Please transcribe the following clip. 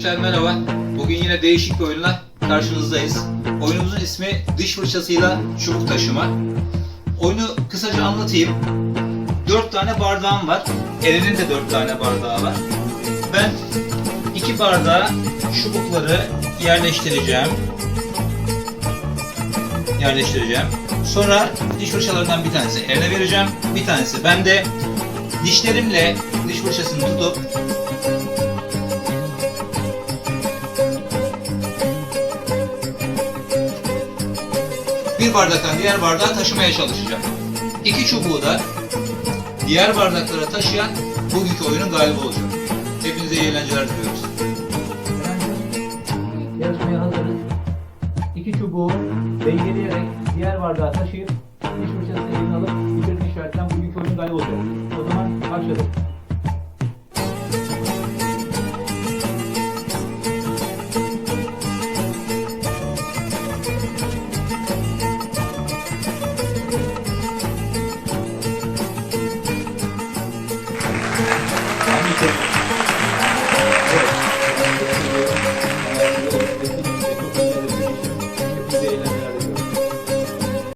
Arkadaşlar merhaba. Bugün yine değişik bir oyunla karşınızdayız. Oyunumuzun ismi diş fırçasıyla çubuk taşıma. Oyunu kısaca anlatayım. 4 tane bardağım var. Eren'in de 4 tane bardağı var. Ben iki bardağa çubukları yerleştireceğim. Yerleştireceğim. Sonra diş fırçalarından bir tanesi Eren'e vereceğim. Bir tanesi ben de dişlerimle diş fırçasını tutup bir bardaktan diğer bardağa taşımaya çalışacağım. İki çubuğu da diğer bardaklara taşıyan bugünkü oyunun galibi olacak. Hepinize iyi eğlenceler diliyoruz. Yarışmaya hazırız. İki çubuğu dengeleyerek diğer bardağa taşıyıp diş fırçasını eline alıp bitirdiğini işaretten bugünkü oyun galibi olacak. O zaman başladık. Obrigado.